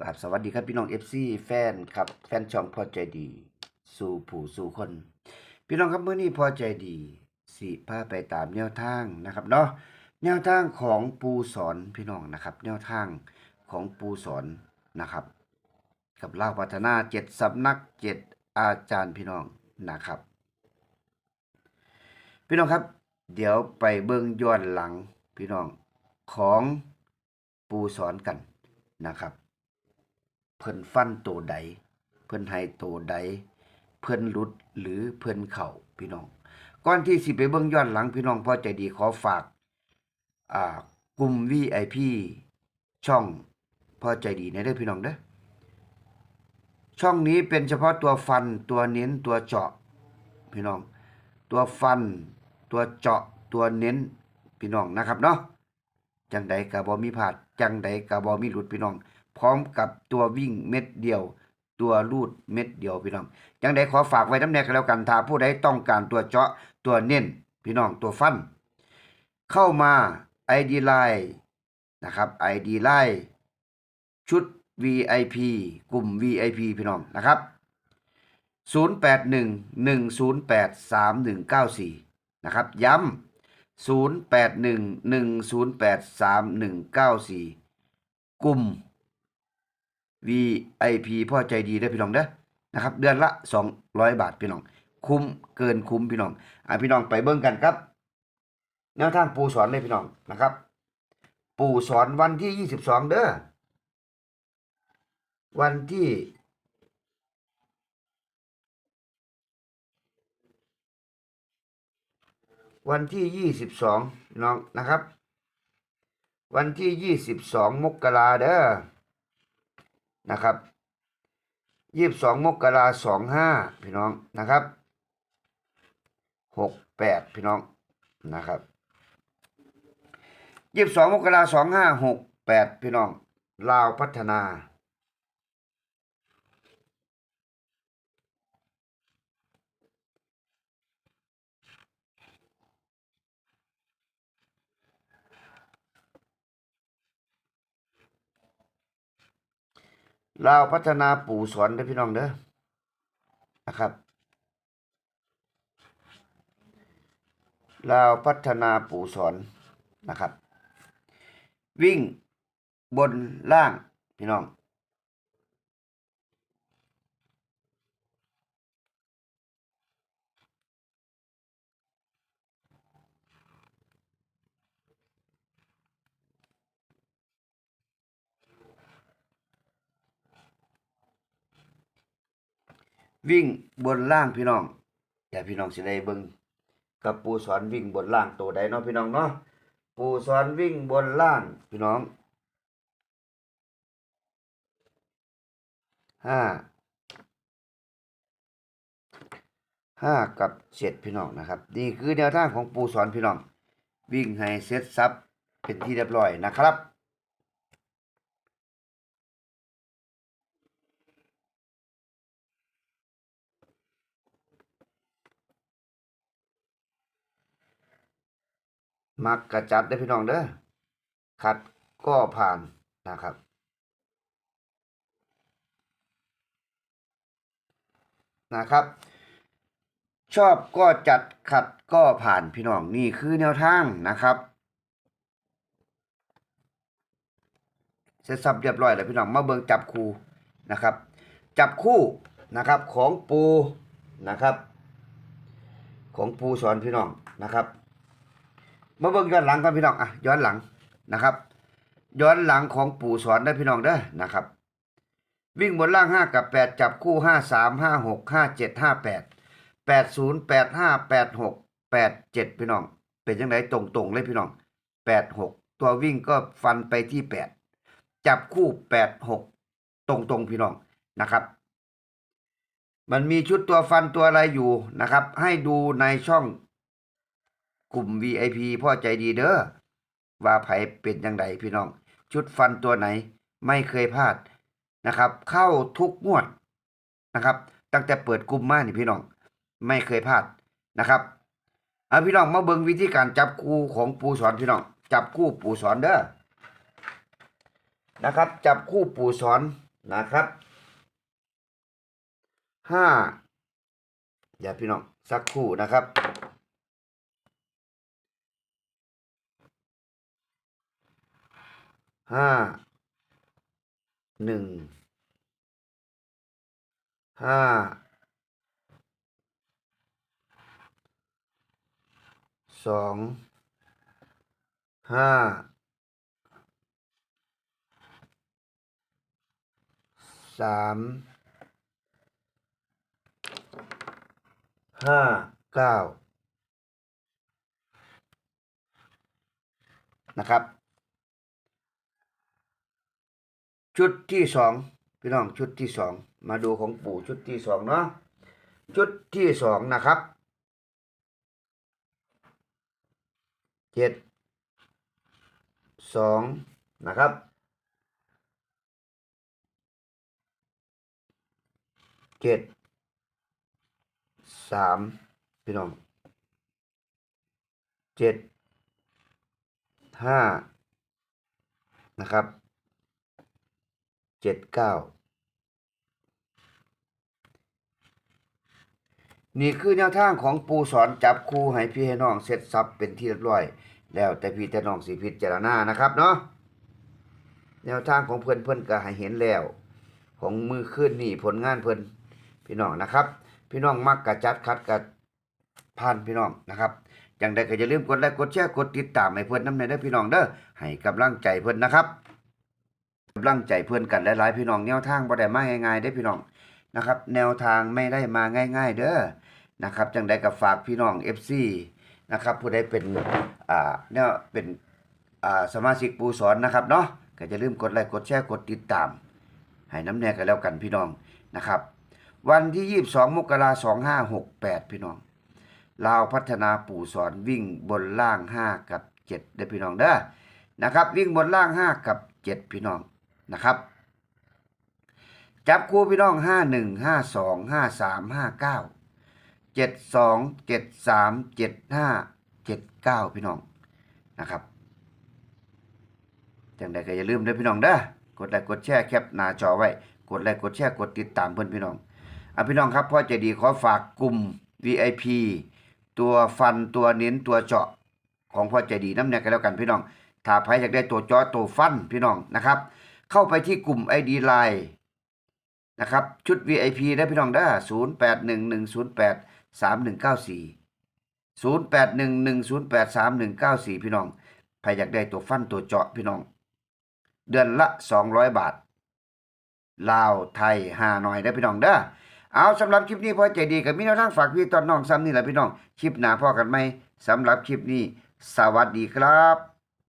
กราบสวัสดีครับพี่น้องเอฟซีแฟนครับแฟนช่องพอใจดี สู่ผู้สู่คน พี่น้องครับเมื่อนี้พอใจดีสิพาไปตามแนวทางนะครับเนาะแนวทางของปูสอนพี่น้องนะครับ แนวทางของปูสอนนะครับ กับเล่าพัฒนาเจ็ดสำนักเจ็ดอาจารย์พี่น้องนะครับ พี่น้องครับ เดี๋ยวไปเบิ่งย้อนหลังพี่น้องของปูสอนกันนะครับ พิ่นฟันโตใด เพิ่นให้โตใด เพิ่นหลุดหรือเพิ่นเข่าพี่น้อง ก่อนที่สิไปเบิ่งย้อนหลังพี่น้องพอใจดีขอฝากอ่ากลุ่ม VIP ช่องพอใจดีในเด้อพี่น้องเด้อช่องนี้เป็นเฉพาะตัวฟันตัวเน้นตัวเจาะ พี่น้อง ตัวฟัน ตัวเจาะตัวเน้นพี่น้องนะครับเนาะจังใดกะบ่มีพลาดจังใดกะบ่มีหลุดพี่น้อง พร้อมกับตัววิ่งเม็ดเดียว ตัวลูดเม็ดเดียวพี่น้องจังใดขอฝากไว้น้ำแนกกันแล้วกันถ้าผู้ใดต้องการตัวเจาะตัวเน้นพี่น้องตัวฟัน เข้ามา ID Line นะครับ ID Line ชุด VIP กลุ่ม VIP พี่น้องนะครับ 0811083194 นะครับย้ำ0811083194 กลุ่ม VIP พ่อใจดีได้อพี่น้องเด้อนะครับ เดือนละ 200 บาทพี่น้อง คุ้มเกินคุ้มพี่น้องอะพี่น้องไปเบิ่งกันครับ แนวทางปูสอนเลยพี่น้องนะครับ ปูสอนวันที่ 22 เด้อวันที่วันที่ยี่สิบสองน้องนะครับ วันที่ยี่สิบสองมกราเด้อ นะครับยี่สิบสองมกราสองห้าพี่น้องนะครับหกแปดพี่น้องนะครับยี่สิบสองมกราสองห้าหกแปดพี่น้องลาวพัฒนา ลาวพัฒนาปู่สอนเด้อพี่น้องเด้อนะครับลาวพัฒนาปู่สอนนะครับ วิ่งบนล่างพี่น้อง วิ่งบนล่างพี่น้องอย่าพี่น้องสิได้เบิ่งกับปูสอนวิ่งบนล่างตัวใดเนาะพี่น้องเนาะปูสอนวิ่งบนล่างพี่น้องห้าห้ากับเจ็ดพี่น้องนะครับนี่คือแนวทางของปูสอนพี่น้อง วิ่งให้เสร็จสับเป็นที่เรียบร้อยนะครับ มักกระจัดได้พี่น้องเด้อขัดก็ผ่านนะครับ นะครับ ชอบก็จัดขัดก็ผ่านพี่น้องนี่คือแนวทางนะครับเสร็จสับเรียบร้อยแล้วพี่น้องมาเบิ่งจับคู่นะครับ จับคู่นะครับของปูนะครับ ของปูสอนพี่น้องนะครับ มาเบิ่งย้อนหลังกันพี่น้องอะย้อนหลังนะครับ ย้อนหลังของปู่สอนได้พี่น้องเด้อนะครับ วิ่งบนล่างห้ากับแปดจับคู่ห้าสามห้าหกห้าเจ็ดห้าแปดแปดศูนย์แปดห้าแปดหกแปดเจ็ดพี่น้อง เป็นยังไงตรงๆเลยพี่น้องแปดหกตัววิ่งก็ฟันไปที่แปดจับคู่แปดหกตรงๆพี่น้องนะครับ มันมีชุดตัวฟันตัวอะไรอยู่นะครับ ให้ดูในช่อง กลุ่ม VIP พ่อใจดีเด้อว่าไผเป็นยังไงพี่น้อง ชุดฟันตัวไหนไม่เคยพลาดนะครับ เข้าทุกงวดนะครับ ตั้งแต่เปิดกลุ่มมานี่พี่น้อง ไม่เคยพลาดนะครับเอาพี่น้องมาเบิ่งวิธีการจับคู่ของปูสอนพี่น้อง จับคู่ปูสอนเด้อนะครับ จับคู่ปูสอนนะครับห้าอย่าพี่น้องสักคู่นะครับ ห้าหนึ่งห้าสองห้าสามห้าเก้านะครับ ชุดที่สองพี่น้องชุดที่สองมาดูของปู่ชุดที่สองเนาะชุดที่สองนะครับเจ็ดสองนะครับเจ็ดสามพี่น้องเจ็ดห้านะครับ เจ็ดเก้านี่คือแนวทางของปูสอนจับคู่ให้พี่ให้น้องเสร็จสับเป็นที่เรียบร้อย แล้วแต่พี่แต่น้องสิพิจารณานะครับเนาะแนวทางของเพื่อนเพื่อนก็ให้เห็นแล้ว ของมือขึ้นนี่ผลงานเพื่อนพี่น้องนะครับ พี่น้องมักกะจัดคัดกะผ่านพี่น้องนะครับอย่างใดก็อย่าลืมกดไลค์กดแชร์กดติดตามให้เพื่อนน้ำในเด้อพี่น้องเด้อให้กำลังใจเพื่อนนะครับ กำลังใจเพื่อนกันหลายๆพี่น้องแนวทางบ่ได้มาง่ายๆได้พี่น้องนะครับ แนวทางไม่ได้มาง่าย ๆ เด้อนะครับจังใดก็ฝากพี่น้อง FC นะครับผู้ใดเป็นอ่าแนวเป็นอ่าสมาชิกปูสอนนะครับเนาะก็จะลืมกดไลค์กดแชร์กดติดตามให้น้ำแน่กันแล้วกันพี่น้องนะครับ วันที่ 22 มกราคม2568พี่น้องลาวพัฒนาปู่สอนวิ่งบนล่าง 5 กับ7เด้อพี่น้องเด้อนะครับ วิ่งบนล่าง 5 กับ 7 พี่น้อง นะครับจับคู่พี่น้องห้าหนึ่งห้าสองห้าสามห้าเก้าเจ็ดสองเจ็ดสามเจ็ดห้าเจ็ดเก้าพี่น้องนะครับจังใดก็อย่าลืมเด้อพี่น้องเด้อกดไลค์กดแชร์แคปหน้าจอไว้กดไลค์กดแชร์กดติดตามเพื่อนพี่น้องอะพี่น้องครับพ่อใจะดีขอฝากกลุ่ม VIP ตัวฟันตัวเน้นตัวเจาะของพ่อใจดีน้ำเนี่ยกันแล้วกันพี่น้องถ้าใครอยากได้ตัวเจาะตัวฟันพี่น้องนะครับ เข้าไปที่กลุ่ม ID Line นะครับ ชุด VIP ได้พี่น้องได้0 8 1 1 0 8 3 1 9 4 0 8 1 1 0 8 3 1 9 4พี่น้องใครอยากได้ตัวฟันตัวเจาะพี่น้อง เดือนละ200บาท ลาวไทยหาหน่อยได้พี่น้องเด้อเอาสำหรับคลิปนี้พอใจดีกับมีแนวทางฝากพี่ตอนน้องซ้ำนี่แหละพี่น้อง คลิปหน้าพ่อกันไหมสำหรับคลิปนี้ สวัสดีครับ